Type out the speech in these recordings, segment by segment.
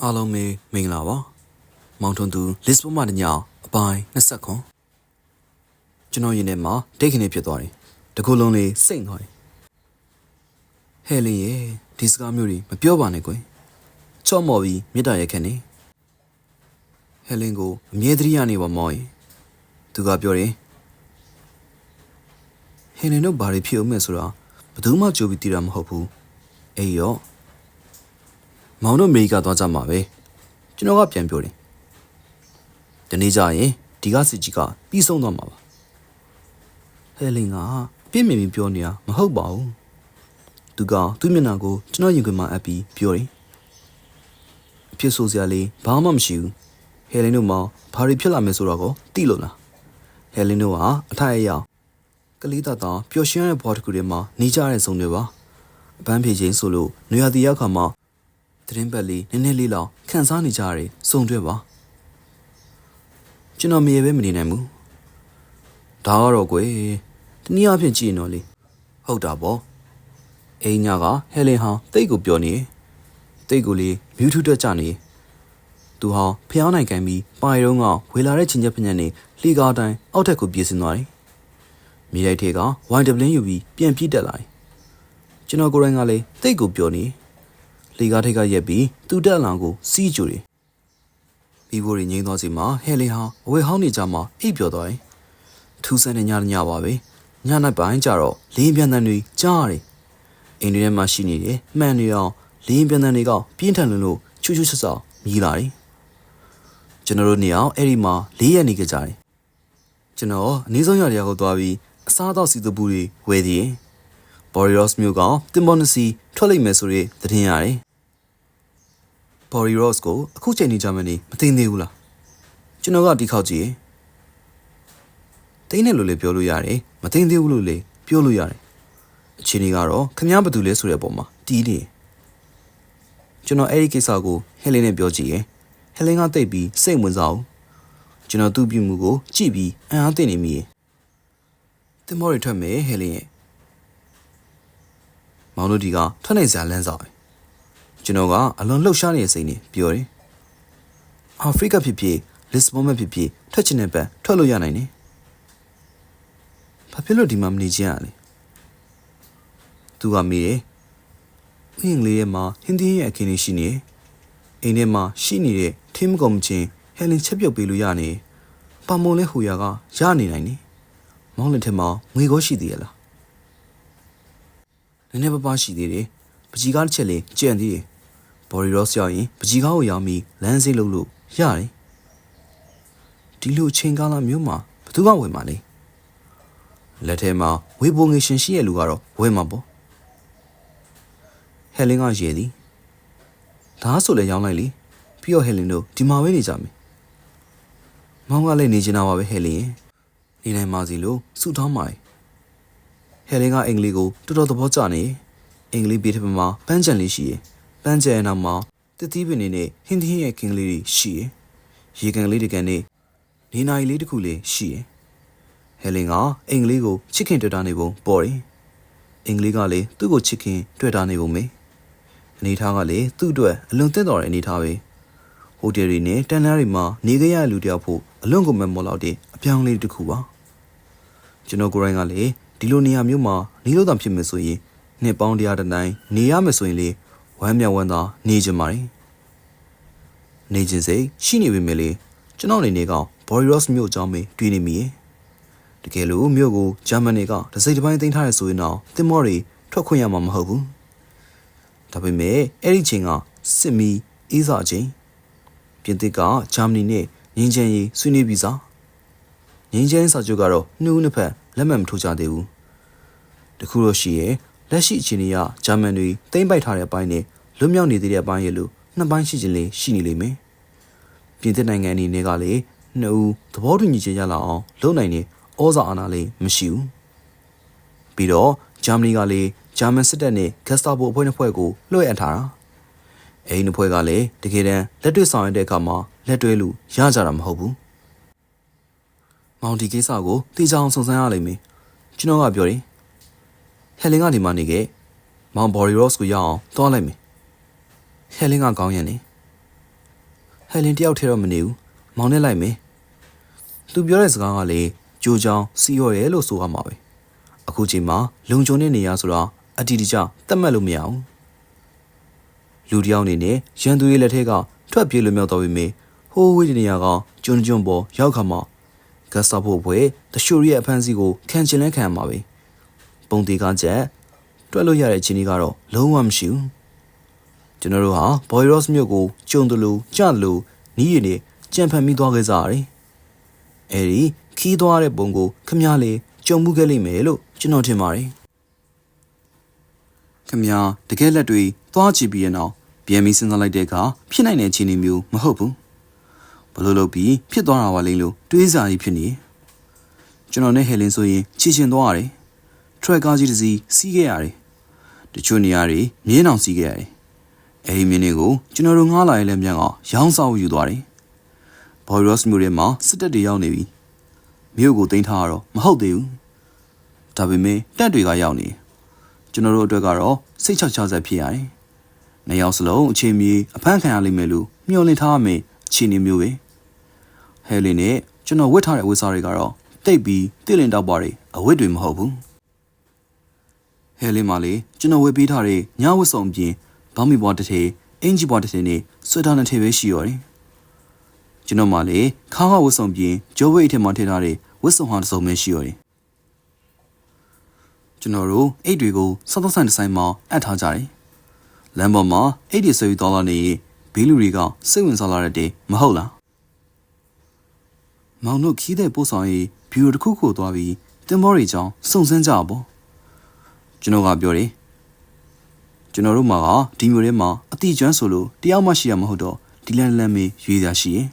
အားလုံးပဲမင်္ဂလာပါမောင်ထွန်းသူလစ်ဘွန်မှာတညအပိုင်း20ခွန်ကျွန်တော်ရင်းထဲမှာဒိတ်ခနေဖြစ်သွားတယ်တကူလုံးလေးစိတ်သွားတယ်ဟဲ့လေရဲ့ဒီစကားမျိုးတွေမပြောပါနဲ့ကွယ်ချော့မော်ပြီးမြစ်တာရက်ခက်နေဟဲလင်ကိုအမြဲတမ်းရနေပါမော်ရင်သူကပြောတယ်ဟဲလင်တို့ဘာတွေဖြစ်အောင်မဲဆိုတာဘယ်သူမှကြိုးပြီးတည်တာမဟုတ်ဘူးအေးရော မောင်တို့အမေရိကသွားကြမှာပဲကျွန်တော်ကပြန်ပြောတယ်ဒီနေ့ကျရင်ဒီကစစ်ကြီးကပြီးဆုံးသွားမှာပါဟဲလင်ကပြင်းမြင်ပြီးပြောနေတာမဟုတ်ပါဘူးသူကသူ့မျက်နှာကိုကျွန်တော်ရင်ခွင်မှာအပ်ပြီးပြောတယ်အဖြစ်ဆိုစရာလေးဘာမှမရှိဘူးဟဲလင်တို့မှဘာတွေဖြစ်လာမယ်ဆိုတော့ကိုသိလို့လားဟဲလင်တို့ကအထိုက်အရောက်ကလေးသားသားပျော်ရွှင်တဲ့ဘဝတစ်ခုထဲမှာနေကြတဲ့ဇုံတွေပါအပန်းဖြေခြင်းဆိုလို့နွေရာသီရောက်ခါမှာ သတင်းပတ်လေးနည်းနည်းလေးလောက်ခန်းစားနေကြရတယ်စုံတွဲပါကျွန်တော်မရေပဲမနေနိုင်ဘူးဒါကတော့ကွယ်တနည်းအားဖြင့်ကြည့်ရင်တော့လေဟုတ်တာပေါ့အိမ်ညာကဟဲလင်ဟာတိတ်ကိုပြောနေတိတ်ကိုလေးမြူးထူးတက်ကြနေသူဟာဖျောင်းနိုင်ကန်ပြီးပါရီတုံးကဝေလာတဲ့ချင်းချက်ပညက်နေလှီကားတိုင်းအောက်ထက်ကိုပြေးစင်သွားတယ်မြေရိုက်ထဲကဝိုင်ဒပလင်းယူပြီးပြန်ပြေးတက်လာတယ်ကျွန်တော်ကိုယ်တိုင်ကလည်းတိတ်ကိုပြောနေ လေကားထိတ်ကရက်ပြီးသူ့တက်အလောင်ကိုစီးကြူတယ်။ပြီးဖို့ရငိမ့်သွားစီမှာဟဲလီဟာအဝေဟောင်းနေကြမှာအိပ်ပျော်သွားတယ်။ထူးဆန်းတဲ့ညညပါပဲ။ညနိုင်ပိုင်းကျတော့လင်းပြန်တန်တွေကြားရတယ်။အိမ်တွေထဲမှာရှိနေတယ်။မှန်နေအောင်လင်းပြန်တန်တွေကပြင်းထန်လွန်းလို့ချူချူဆဆမြည်လာတယ်။ကျွန်တော်တို့နေအောင်အဲ့ဒီမှာလေးရက်နေကြကြတယ်။ကျွန်တော်အနည်းဆုံးရတရားကိုသွားပြီးအစားအသောက်စီတပူတွေဝယ်သေးတယ်။ဘော်ရီရော့စ်မျိုးကတင်ဘော်နစီ ထွက်လိမ့်မယ်ဆိုတဲ့သတင်းရတယ်။ဘော်ရီရော့စ်ကိုအခုချိန်နေကြမနေမသိသေးဘူးလား။ကျွန်တော်ကတီခေါက်ကြည့်ရင်တိတ်နဲ့လို့လေပြောလို့ရတယ်။မသိသေးဘူးလို့လေပြောလို့ရတယ်။အချိန်ကြီးကတော့ခမားဘာတူလဲဆိုတဲ့ပုံမှာတီးနေတယ်။ကျွန်တော်အဲ့ဒီကိစ္စကိုဟဲလင်းနဲ့ပြောကြည့်ရင်ဟဲလင်းကတိတ်ပြီးစိတ်ဝင်စားအောင်ကျွန်တော်သူ့ပြုမှုကိုကြည့်ပြီးအံ့အားသင့်နေမိရဲ့။တင်မော်ရီထွက်မယ်ဟဲလင်းရဲ့ မောင်တို့ဒီကထွက်နိုင်စရာလမ်းစာပဲကျွန်တော်ကအလွန်လှုပ်ရှားနေတဲ့စိတ်နဲ့ပြောတယ်အာဖရိကဖြစ်ဖြစ်လစ်ဘွန်မှာဖြစ်ဖြစ်ထွက်ချင်တဲ့ဘက်ထွက်လို့ရနိုင်တယ်ဘာဖြစ်လို့ဒီမှာမနေချင်ရလဲသူကမေးတယ်အင်္ဂလိပ်ရဲ့မှာဟင်းသီးရဲ့အခင်းလေးရှိနေတယ်အိမ်ထဲမှာရှိနေတဲ့ထင်းမကုန်ချင်းဟဲလင်ချက်ပြုတ်ပေးလို့ရနေပါမုံလဲဟူရကရနေနိုင်တယ်မောင်လက်ထက်မှာငွေကောရှိသေးရလား နည်းနည်းပါးပါးရှိသေးတယ်။ပကြီးကားတစ်ချက်လေးကြံ့သေးတယ်။ဘော်ရီရော့စ်ရောက်ရင်ပကြီးကားကိုရောက်ပြီးလမ်းစိတ်လုပ်လို့ရတယ်။ဒီလိုအချိန်ကာလမျိုးမှာဘယ်သူမှဝင်မှာလဲ။လက်ထဲမှာဝေပုံငွေရှင်ရှိရဲ့လူကတော့ဝင်မှာပေါ့။ဟဲလင်းကရေသည်။ဒါဆိုလည်းရောင်းလိုက်လေ။ပြီးတော့ဟဲလင်းတို့ဒီမှာပဲနေကြမယ်။မောင်ကလည်းနေချင်တာပါပဲဟဲလင်းရဲ့။နေနိုင်ပါစီလို့ဆုတောင်းပါ ဟဲလင်းကအင်္ဂလိပ်ကိုတော်တော်သဘောကျနေအင်္ဂလိပ်ပြည်ထပ်မှာပန်းချန်လေးရှိရယ်ပန်းချန်နောက်မှာတတိပင်နေနဲ့ဟင်းသီးရဲ့ကင်ကလေးတွေရှိရယ်ရေကန်လေးတကန်နဲ့နေနိုင်လေးတစ်ခုလေးရှိရယ်ဟဲလင်းကအင်္ဂလိပ်ကိုချစ်ခင်တွေ့တာနေပုံပေါ်တယ်အင်္ဂလိပ်ကလည်းသူ့ကိုချစ်ခင်တွေ့တာနေပုံပဲအနေထားကလည်းသူ့အတွက်အလွန်သင့်တော်တဲ့အနေထားပဲဟိုတယ်တွေနဲ့တန်လန်းတွေမှာနေကြရတဲ့လူတယောက်ဖို့အလွန်ကိုမမော်လောက်တဲ့အပြောင်းအလဲတစ်ခုပါကျွန်တော်ကိုယ်တိုင်ကလည်း ဒီလိုနေရာမျိုးမှာနေလို့တောင်ဖြစ်မယ်ဆိုရင်နှစ်ပေါင်းတရားတစ်တိုင်းနေရမယ်ဆိုရင်လေဝမ်းမြောက်ဝမ်းသာနေကြပါရင်နေခြင်းစိတ်ရှိနေပေမဲ့လေကျွန်တော်အနေနဲ့ကဘော်ရီရော့စ်မြို့အကြောင်းပဲတွေးနေမိရဲ့တကယ်လို့မြို့ကိုဂျာမန်တွေကတစိမ့်တစ်ပိုင်းသိမ်းထားရဆိုရင်တော့တင်မော်တွေထွက်ခွင့်ရမှာမဟုတ်ဘူးဒါပေမဲ့အဲ့ဒီချိန်ကစစ်မီအေးစာချိန်ပြင်သစ်ကဂျာမနီနဲ့ငင်းချင်ရေးဆွေးနွေးပြီးစားငင်းချင်းစာချုပ်ကတော့နှူးနှစ်ဖက်လက်မှတ်မထိုးကြသေးဘူး။ တခုတော့ရှိရဲ့လက်ရှိအခြေအနေကဂျာမန်တွေတိမ့်ပိုက်ထားတဲ့အပိုင်းနဲ့လွတ်မြောက်နေသေးတဲ့အပိုင်းရဲ့လို့နှစ်ပိုင်းရှိခြင်းလေးရှိနေလိမ့်မယ်။ပြင်သစ်နိုင်ငံအနေနဲ့ကလည်းနှစ်ဦးသဘောတူညီချက်ရလာအောင်လုပ်နိုင်တဲ့ဩဇာအာဏာလေးမရှိဘူး။ပြီးတော့ဂျာမနီကလည်းဂျာမန်စစ်တပ်နဲ့ဂက်စတာဘိုအဖွဲ့နှစ်ဖွဲ့ကိုလွှဲအပ်ထားတာ။အဲဒီနှစ်ဖွဲ့ကလည်းတကယ်တမ်းလက်တွေ့ဆောင်ရတဲ့အခါမှာလက်တွဲလို့ရကြတာမဟုတ်ဘူး။မောင်ဒီကိစ္စကိုတေချာအောင်စုံစမ်းရလိမ့်မယ်ကျွန်တော်ကပြောတယ် ဟဲလင်းကဒီမှာနေခဲ့မောင်ဘော်ရီရော့စ်ကိုရအောင်သွားလိုက်မယ်ဟဲလင်းကကောင်းရင်လေဟယ်လင်တယောက်ထဲတော့မနေဘူးမောင်းနဲ့လိုက်မယ်သူပြောတဲ့စကားကလေကြိုးချောင်းစီရော်ရဲလို့ဆိုရမှာပဲအခုချိန်မှာလုံခြုံတဲ့နေရာဆိုတာအတီးတကျသတ်မှတ်လို့မရဘူးလူတယောက်အနေနဲ့ရန်သူရဲ့လက်ထက်ကထွက်ပြေးလွတ်မြောက်သွားပြီမေဟိုးဝေးတဲ့နေရာကကျွန်းကျွန်းပေါ်ရောက်ခါမှာဂတ်စတာဖို့ဘွဲတရှိုရီရဲ့အဖမ်းဆီးကိုခံချင်လဲခံရမှာပဲ ပုံတီကချက်တွက်လို့ရတဲ့အခြေအနေကတော့လုံးဝမရှိဘူးကျွန်တော်တို့ဟာဘော်ရီရော့စ်မြို့ကိုကျုံတယ်လို့ကြားတယ်လို့နီးရည်နဲ့ကြံဖန်မိသွားခဲ့ကြရတယ်အဲဒီခီးသွားတဲ့ပုံကိုခမည်းလေးကြုံမှုခဲ့လိမ့်မယ်လို့ကျွန်တော်ထင်ပါတယ်ခမည်းတကယ်လက်တွေသွားကြည့်ပြီးရနောက်ပြန်ပြီးစဉ်းစားလိုက်တဲ့အခါဖြစ်နိုင်တဲ့အခြေအနေမျိုးမဟုတ်ဘူးဘလို့လို့ပြီးဖြစ်သွားတာပါလိမ့်လို့တွေးစားကြီးဖြစ်နေကျွန်တော်နဲ့ဟယ်လင်ဆိုရင်ချီချင်သွားရတယ် ထရက်ကားကြီးတစ်စီးစီးခဲ့ရတယ်တချို့နေရာတွေမြင်းအောင်စီးခဲ့ရတယ်အဲဒီမြင်းတွေကိုကျွန်တော်တို့ငှားလာရင်လည်းမြန်အောင်ရောင်းစားယူသွားတယ်ဘော်ရော့စ်မြို့ထဲမှာစစ်တပ်တွေရောက်နေပြီမြို့ကိုတင်ထားရတော့မဟုတ်သေးဘူးဒါပေမဲ့တပ်တွေကရောက်နေကျွန်တော်တို့အတွက်ကတော့စိတ်ချချဆက်ဖြစ်ရတယ်။နှစ်ယောက်စလုံးအချိန်မီအဖမ်းခံရလိမ့်မယ်လို့မျှော်လင့်ထားရမယ့်အခြေအနေမျိုးပဲ။ဟဲလီနဲ့ကျွန်တော်ဝတ်ထားတဲ့ဝတ်စားတွေကတော့တိတ်ပြီးတိလင်တောက်ပါတွေအဝတ်တွေမဟုတ်ဘူး။ ဟဲလီမှလေကျွန်တော်ဝတ်ပေးထားတဲ့ညဝတ်စုံပြင်ဘောင်းမီဘွားတစ်ထည်အင်ဂျီဘွားတစ်ထည်နဲ့ဆွဲထားတဲ့ထည်ပဲရှိရတယ်။ကျွန်တော်မှလေခါးခါဝတ်စုံပြင်ဂျိုးဝိတ်ထဲမှာထည့်ထားတဲ့ဝတ်စုံဟာတစ်စုံပဲရှိရတယ်။ကျွန်တော်တို့အိတ်တွေကိုစောက်တော့ဆိုင်ဒီဇိုင်းမှာအပ်ထားကြတယ်။လမ်းပေါ်မှာအိတ်တွေဆွဲယူသွားလာနေဘေးလူတွေကစိတ်ဝင်စားလာတဲ့တေမဟုတ်လား။မောင်တို့ခီးတဲ့ပို့ဆောင်ရေးဘီရိုတစ်ခုခုသွားပြီးတင်မောတွေကြောင်းစုံစမ်းကြပါ ကျွန်တော်ကပြောတယ်။ကျွန်တော်တို့မှာကဒီမျိုးထဲမှာအတိကျွမ်းဆိုလို့တယောက်မှရှိရမဟုတ်တော့ဒီလန်လန်မေးရွေးရရှိရင်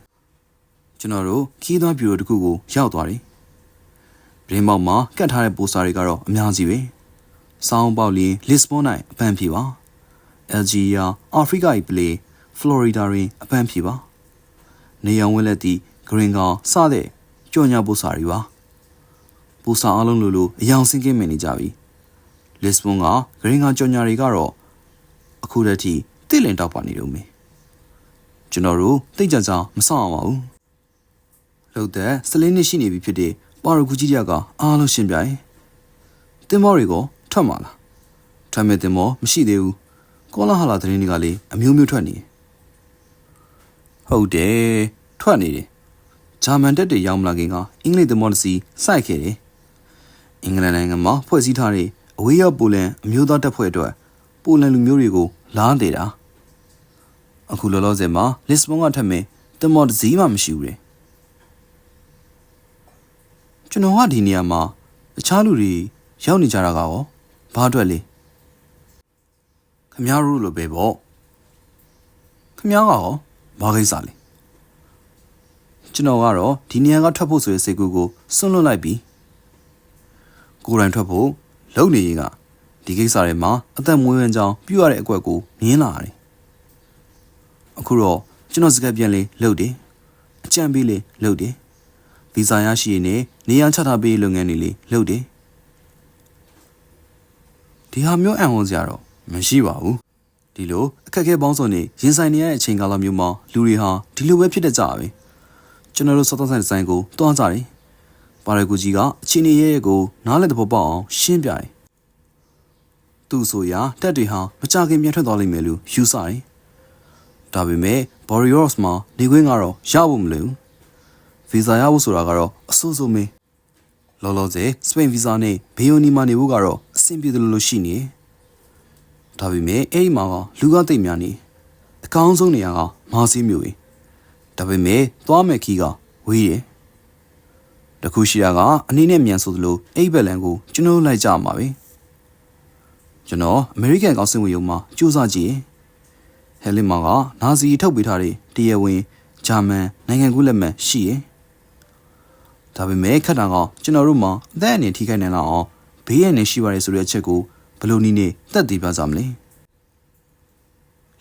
ကျွန်တော်တို့ခီးသွားဘီရိုတစ်ခုကိုရောက်သွားတယ်။ရင်းပေါက်မှာကတ်ထားတဲ့ပိုစတာတွေကတော့အများကြီးပဲ။ဆောင်းပေါက်လင်းလစ်ဘွန်၌အပန်းဖြေပါ။ Algeria အာဖရိက၏ပလေဖလော်ရီဒါတွင်အပန်းဖြေပါ။နေရောင်ဝင်းလက်သည့်ဂရင်းကောင်စတဲ့ကြော်ညာပိုစတာတွေပါ။ပိုစတာအလုံးလိုလိုအယောင်စင်းကင်းမြင်နေကြပြီ။ လစ်ဘွန်ကဂရင်းကောင်ကြော်ညာတွေကတော့အခုတည်းထိတိလင်တောက်ပါနေတော့မယ်။ကျွန်တော်တို့တိတ်ကြကြမဆောင်အောင်ပါဘူး။လောက်တဲ့စလင်းနှစ်ရှိနေပြီဖြစ်တဲ့ပါရဂူကြီးတယောက်ကအားလုံးရှင်းပြရင်တင်မောတွေကိုထွက်မှာလားထွက်မဲ့တင်မောမရှိသေးဘူးကောလာဟလာသတင်းတွေကလည်းအမျိုးမျိုးထွက်နေဟုတ်တယ်ထွက်နေတယ်ဂျာမန်တက်တွေရောက်မလာခင်ကအင်္ဂလိပ်တင်မောတစ်စီးစိုက်ခဲ့တယ်အင်္ဂလန်နိုင်ငံမှာဖွဲ့စည်းထားတဲ့ အဝေးရောက်ပိုလန်အမျိုးသားတပ်ဖွဲ့အတွက်ပိုလန်လူမျိုးတွေကိုလားသေးတာအခုလောလောဆယ်မှာလစ်ဘွန်ကထက်မဲ့တင်မောတစ်စီးမှမရှိဘူးတဲ့ကျွန်တော်ကဒီနေရာမှာအခြားလူတွေရောက်နေကြတာကရောဘာအတွက်လဲခမားတို့လိုပဲပေါ့ခမားကရောဘာကိစ္စလဲကျွန်တော်ကတော့ဒီနေရာကထွက်ဖို့ဆိုတဲ့စိတ်ကူးကိုစွန့်လွတ်လိုက်ပြီကိုယ်တိုင်ထွက်ဖို့ လုံနေရင်ကဒီကိစ္စတွေမှာအသက်မွေးဝမ်းကြောင်းပြုရတဲ့အကွက်ကိုမြင်လာတယ်အခုတော့ကျွန်တော်စကားပြန်လေးလှုပ်တယ်အကြံပေးလေးလှုပ်တယ်ဗီဇာရရှိရင်လည်းနေရာချထားပေးလုပ်ငန်းတွေလေးလုပ်တယ်ဒီဟာမျိုးအံ့ဩစရာတော့မရှိပါဘူးဒီလိုအခက်အခဲပေါင်းစုံနေရင်ဆိုင်နေရတဲ့အချိန်ကာလမျိုးမှာလူတွေဟာဒီလိုပဲဖြစ်တတ်ကြပါပဲကျွန်တော်တို့စောစောဆိုင်ဒီဇိုင်းကိုတွန်းကြတယ် ပါရဂူကြီးကအချင်းနေရဲ့ကိုနားလည်တဲ့ပေါ်ပေါက်အောင်ရှင်းပြတယ်သူ့ဆိုရာတက်တွေဟာမကြခင်ပြန်ထွက်သွားလိမ့်မယ်လို့ယူဆတယ်ဒါပေမဲ့ဘော်ရီယော့စ်မှာနေခွင့်ကတော့ရဖို့မလွယ်ဘူးဗီဇာရဖို့ဆိုတာကတော့အဆိုးဆုံးပဲလောလောဆယ်စပိန်ဗီဇာနဲ့ဘေယိုနီမှာနေဖို့ကတော့အဆင်ပြေတယ်လို့ရှိနေဒါပေမဲ့အဲ့ဒီမှာကလူကတိတ်များနေအကောင်းဆုံးနေရာကမာစီမျိုးပဲဒါပေမဲ့သွားမဲ့ခီးကဝေးတယ် တခုရှိတာကအနေနဲ့မြန်ဆိုသလိုအိပ်ဘက်လန်ကိုကျွန်တော်လိုက်ကြမှာပဲကျွန်တော်အမေရိကန်ကောင်စစ်ဝင်ရုံမှာစူးစမ်းကြည့်ဟဲလင်မာကနာဇီထုတ်ပေးထားတဲ့တရားဝင်ဂျာမန်နိုင်ငံကူးလက်မှတ်ရှိရဲ့ဒါပေမဲ့ခက်တာကကျွန်တော်တို့မှာအသက်အန္တရာယ်ထိခိုက်နိုင်လောက်အောင်ဘေးရန်နေရှိပါတယ်ဆိုတဲ့အချက်ကိုဘယ်လိုနည်းနဲ့တက်တည်ပြကြမလဲ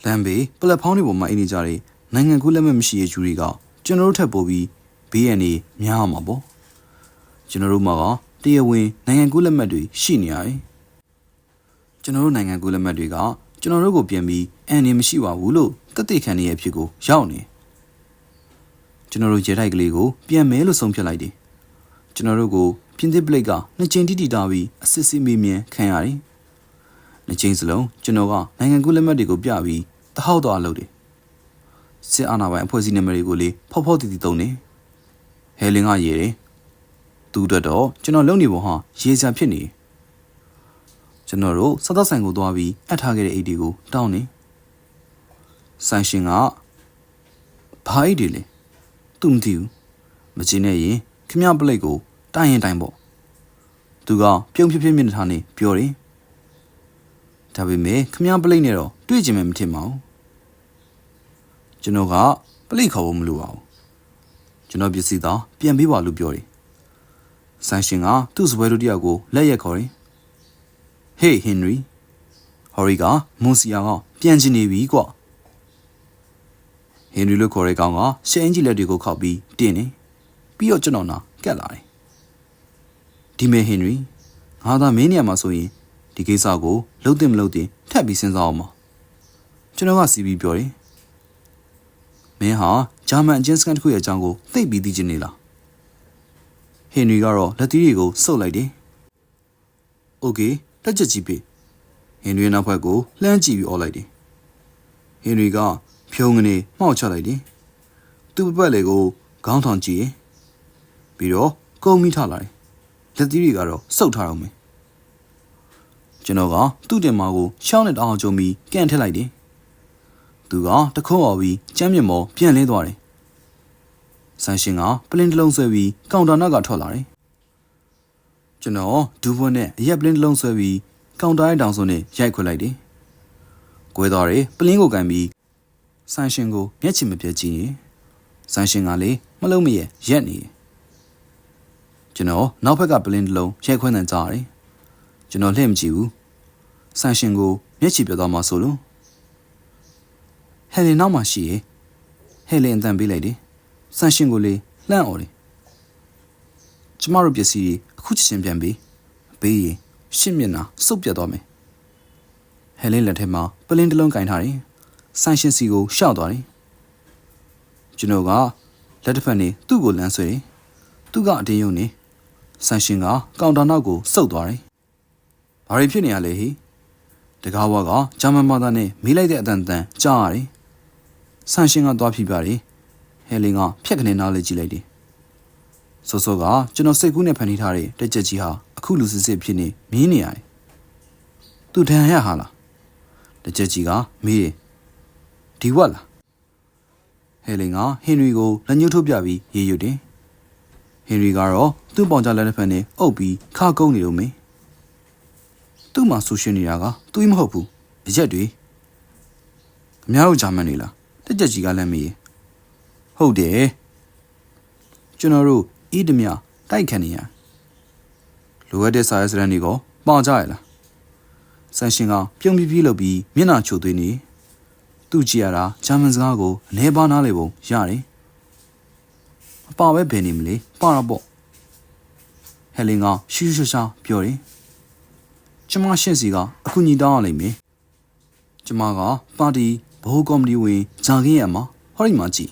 လမ်းဘေးပလက်ဖောင်းတွေပေါ်မှာအင်းနေကြတဲ့နိုင်ငံကူးလက်မှတ်မရှိတဲ့ဂျူရီကကျွန်တော်တို့ထပ်ပို့ပြီးဘေးရန်နေများအောင်ပါပေါ့ ကျွန်တော်တို့မှာကတရားဝင်နိုင်ငံကူးလက်မှတ်တွေရှိနေရတယ်ကျွန်တော်တို့နိုင်ငံကူးလက်မှတ်တွေကကျွန်တော်တို့ကိုပြန်ပြီးအန်နေမရှိပါဘူးလို့တက်တည်ခံနေရဖြစ်ကိုရောက်နေကျွန်တော်တို့ရဲတိုက်ကလေးကိုပြန်မဲလို့ဆုံးဖြတ်လိုက်တယ်ကျွန်တော်တို့ကိုပြင်သစ်ပလိတ်ကနှစ်ချိန်တိတိတာပြီးအစစ်စစ်မေးမြန်းခံရတယ်နှစ်ချိန်စလုံးကျွန်တော်ကနိုင်ငံကူးလက်မှတ်တွေကိုပြပြီးတဟောက်တော့အလုပ်တယ်စစ်အာဏာပိုင်အဖွဲ့အစည်းနာမည်တွေကိုလေဖောက်ဖောက်တီတီသုံးတယ်ဟဲလင်းကရေးတယ် သူအတွက်တော့ကျွန်တော်လုံနေပုံဟာရေစံဖြစ်နေတယ်ကျွန်တော်တို့စသတ်ဆိုင်ကိုသွားပြီးအပ်ထားခဲ့တဲ့အိတ်တွေကိုတောင်းနေဆိုင်ရှင်ကဘာအိတ်တွေလဲသူမသိဘူးမကြည့်နဲ့ရင်ခမပလိတ်ကိုတိုင်းရင်တိုင်းပေါ့သူကပြုံးဖြစ်ဖြစ်မြင့်ထားနေပြောတယ်ဒါပေမဲ့ခမပလိတ်နဲ့တော့တွေ့ကြမယ်မထင်ပါဘူးကျွန်တော်ကပလိတ်ခေါ်ဖို့မလိုပါဘူးကျွန်တော်ပစ္စည်းသားပြန်ပေးပါလို့ပြောတယ် ဆိုင်ရှင်ကသူ့စပွဲတို့တယောက်ကိုလက်ရက်ခေါ်တယ် Hey Henry ဟော်ရီကမွန်စီယာကပြန်ချင်နေပြီကွာဟင်ရီလို့ခေါ်တဲ့ကောင်ကရှယ်အင်ဂျီလက်တွေကိုခောက်ပြီးတင်းနေပြီးတော့ကျွန်တော်နာကက်လာတယ်ဒီမဲဟင်ရီငါသာမင်းနေရာမှာဆိုရင်ဒီကိစ္စကိုလုံးတင်မလုံးတင်ထပ်ပြီးစဉ်းစားအောင်ပါကျွန်တော်ကစီးပြီးပြောတယ်မင်းဟာဂျာမန်အချင်းစကန်တစ်ခုရဲ့အကြောင်းကိုသိပြီးသိချင်နေလား ဟင်ရီကတော့လက်သီးတွေကိုစုပ်လိုက်တယ်။ "Okay လက်ချက်ကြီးပေး။ဟင်ရီနောက်ဘက်ကိုလှမ်းကြည့်ပြီးအော်လိုက်တယ်။ဟင်ရီကဖြုံးကနေမှောက်ချလိုက်တယ်။သူ့ပတ်လေကိုခေါင်းထောင်ကြည့်ရင်ပြီးတော့ကုံမိထလာတယ်။လက်သီးတွေကတော့စုပ်ထားအောင်မယ်။ကျွန်တော်ကသူ့တင်မာကိုရှောင်းနဲ့တအောင်ကြုံပြီးကန်ထည့်လိုက်တယ်။သူကတခုံးအောင်ပြီးကျမ်းမြေမော်ပြန်လဲသွားတယ်။ န်ရှင်ကပလင်းတစ်လုံးဆွဲပြီးကောင်တာနောက်ကထွက်လာတယ်ကျွန်တော်ဒူးဘွန်းနဲ့အရက်ပလင်းတစ်လုံးဆွဲပြီးကောင်တာရဲ့တောင်စုံနဲ့ရိုက်ခွက်လိုက်တယ်။ကွဲသွားတယ်ပလင်းကိုကန်ပြီးဆန်ရှင်ကိုမျက်ချင်မပြတ်ကြည့်ရင်ဆန်ရှင်ကလေမလုံးမရရက်နေတယ်။ကျွန်တော်နောက်ဘက်ကပလင်းတစ်လုံးရိုက်ခွက်နဲ့ကြားတယ်။ကျွန်တော်လှည့်မကြည့်ဘူး။ဆန်ရှင်ကိုမျက်ချီပြတ်သွားမှဆိုလို့ဟဲလင်နောက်မှရှိရဲ့ဟဲလင်အတန်ပေးလိုက်တယ်။ ဆန်ရှင်ကိုလေလှန့်អော်တယ်။ကျမတို့ပစ္စည်းတွေအခုချက်ချင်းပြန်ပေးပေးရင်ရှင့်မျက်နှာစုပ်ပြတ်သွားမယ်ဟဲလင်းလက်ထဲမှာပလင်းတစ်လုံးကင်ထားတယ်ဆိုင်ရှင်စီကိုရှောက်သွားတယ်ကျွန်တော်ကလက်တစ်ဖက်နေသူ့ကိုလမ်းဆွဲတယ်သူကအတင်းယုံနေဆိုင်ရှင်ကကောင်တာနောက်ကိုစုပ်သွားတယ်ဘာတွေဖြစ်နေရလဲဟိတကားဘွားကဂျာမန်ဘာသာနဲ့မေးလိုက်တဲ့အတန်တန်ကြားရတယ်ဆိုင်ရှင်ကသွားဖြီးပြတယ် ဟဲလင်းကဖြက်ကနေနားလေးကြည့်လိုက်တယ်စောစောကကျွန်တော်စိတ်ကူးနဲ့ဖန်တီးထားတဲ့တက်ချက်ကြီးဟာအခုလူစစ်စစ်ဖြစ်နေမြင်းနေရတယ်။သူဒဏ်ရဟာလား။တက်ချက်ကြီးကမေးတယ်။ဒီဝက်လား။ဟဲလင်ကဟင်ရီကိုလက်ညှိုးထုတ်ပြပြီးရေရွတ်တယ်။ဟင်ရီကတော့သူ့ပေါင်ကြလက်တစ်ဖက်နဲ့အုပ်ပြီးခါကုန်းနေလို့မင်း။သူ့မှာဆူရှင်နေတာကသူ့မဟုတ်ဘူး။အရက်တွေ။အများတို့ဂျာမန်နေလား။တက်ချက်ကြီးကလည်းမေးတယ်။ ဟုတ်တယ်။ကျွန်တော်တို့ဤဓမြတိုက်ခံနေရလိုအပ်တဲ့စာရေးစရန်တွေကိုပေါင်ကြရလားဆန်ရှင်ကပြုံးပြပြလုပ်ပြီးမျက်နှာချိုသွေးနေသူ့ကြည့်ရတာဂျာမန်စကားကိုအနေပါနားလေပုံရတယ်အပါပဲဘယ်နေမလဲပါတော့ပေါ့ဟဲလင်ကရှူးရှူးရှားပြောတယ်ကျမရှင့်စီကအခုညီတောင်းရလိမ့်မယ်ကျမကပါတီဘိုးကော်မတီဝင်ဂျာကင်းရမှာဟောဒီမှာကြည့်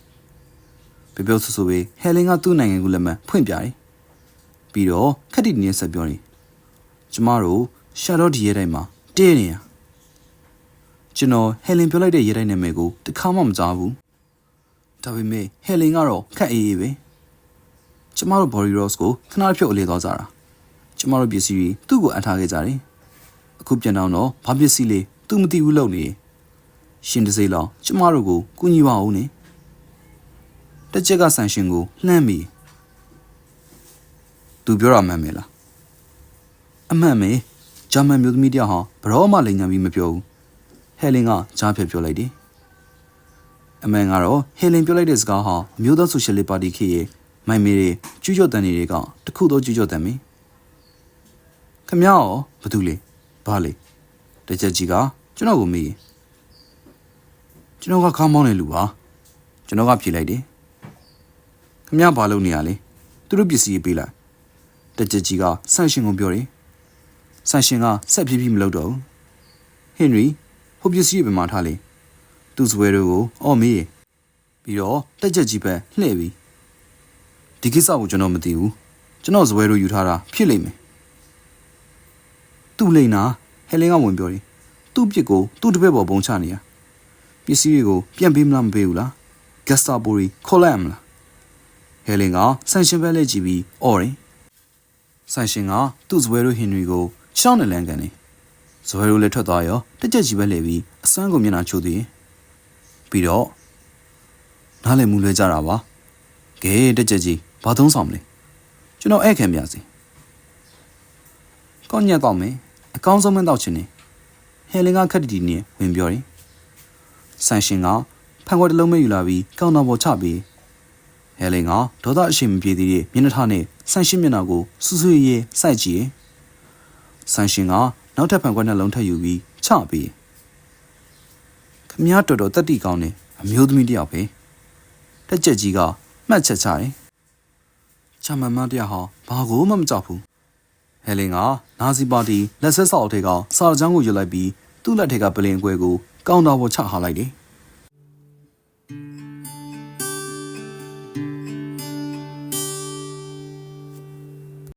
ပြောပြောဆူဆူပဲဟဲလင်ကသူ့နိုင်ငံကူလက်မှတ်ဖွင့်ပြတယ်။ပြီးတော့ခက်တီနေဆက်ပြောနေ။ကျမတို့ရှာလော့ဒီရဲတိုင်းမှာတဲနေရ။ကျွန်တော်ဟဲလင်ပြောလိုက်တဲ့ရဲတိုင်းနာမည်ကိုတခါမှမကြားဘူး။ဒါပေမဲ့ဟဲလင်ကတော့ခက်အေးအေးပဲ။ကျမတို့ဘော်ရီရော့စ်ကိုခဏဖြုတ်အလေးသွားကြတာ။ကျမတို့ပစ္စည်းတွေသူ့ကိုအထားခဲ့ကြတယ်။အခုပြန်တော့တော့ဘာပစ္စည်းလဲသူမသိဘူးလို့နေ။ရှင်တစိလောက်ကျမတို့ကိုကူညီပါဦးနဲ့။ တစ်ချက်ကဆန်ရှင်ကိုလှမ်းပြီးသူပြောတာမှန်မယ်လားအမှန်ပဲဂျာမန်မျိုးသမီးတယောက်ဟာဘရောမှလိန်ညာပြီးမပြောဘူးဟဲလင်ကကြားဖြတ်ပြောလိုက်တယ်အမှန်ကတော့ဟဲလင်ပြောလိုက်တဲ့စကားဟာအမျိုးသားဆိုရှယ်လစ်ပါတီခေတ်ရဲ့မိုင်မေတွေကျူးကျော်တန်တွေကတခုသောကျူးကျော်တန်မင်းခမရောဘာတူလဲဘာလဲတကြကြီးကကျွန်တော်ကိုမေးကျွန်တော်ကခေါင်းမောင်းနေလူပါကျွန်တော်ကဖြေလိုက်တယ် ခမဘာလုပ်နေရလဲသူတို့ပစ္စည်းပေးလိုက်တက်ကြကြီးကဆန်ရှင်ကိုပြောတယ်ဆန်ရှင်ကဆက်ဖြည်းဖြည်းမလုပ်တော့ဘူးဟင်ရီဟိုပစ္စည်းဘယ်မှာထားလဲသူ့စပွဲတို့ကိုအော်မေးပြီးတော့တက်ကြကြီးပဲလှည့်ပြီးဒီကိစ္စကိုကျွန်တော်မသိဘူးကျွန်တော်ဇပွဲတို့ယူထားတာဖြစ်လိမ့်မယ်သူ့လိန်နာဟဲလင်းကဝင်ပြောတယ်သူ့ပြစ်ကိုသူ့တစ်ပည့်ပေါ်ပုံချနေရပစ္စည်းတွေကိုပြန်ပေးမလားမပေးဘူးလားဂက်စတာပိုရီခေါ်လိုက်ရမလား ဟဲလင်းကဆန်ရှင်ဘက်လက်ကြည့်ပြီးအော်တယ်ဆန်ရှင်ကသူ့ဇပွဲတို့ဟင်နရီကိုချောင်းနဲ့လမ်းကန်တယ်ဇပွဲတို့လည်းထွက်သွားရောတက်ကြက်ကြီးပဲလှည့်ပြီးအစွမ်းကိုမျက်နှာချိုးသေးတယ်ပြီးတော့နားလည်မှုလွဲကြတာပါကဲတက်ကြက်ကြီးဘာသုံးဆောင်မလဲကျွန်တော်အဲ့ခံပြစီကောင်းညက်တော့မယ်အကောင်းဆုံးမတော့ချင်တယ်ဟဲလင်ကခက်တီတီနဲ့ဝင်ပြောတယ်ဆန်ရှင်ကဖန်ခွက်တစ်လုံးမဲ့ယူလာပြီးကောင်းတော်ပေါ်ချပြီး ဟဲလင်ကဒေါသအရှိန်မပြေသေးတဲ့မျက်နှာထားနဲ့ဆန်ရှင်မျက်နှာကိုစူးစူးရဲစိုက်ကြည့်ဆန်ရှင်ကနောက်ထပ်ဖန်ခွက်နှလုံးထပ်ယူပြီးချပြီးခမည်းတော်တော်တက်တီကောင်းနေအမျိုးသမီးတယောက်ပဲတက်ကြက်ကြီးကမှတ်ချက်ချတယ်ချမန်မတရားဟာဘာကိုမှမကြောက်ဘူးဟဲလင်ကနာဇီပါတီလက်ဆက်ဆောက်အထက်ကစာချောင်းကိုယူလိုက်ပြီးသူ့လက်ထက်ကပလင်ကွဲကိုကောင်းတော်ပေါ်ချထားလိုက်တယ်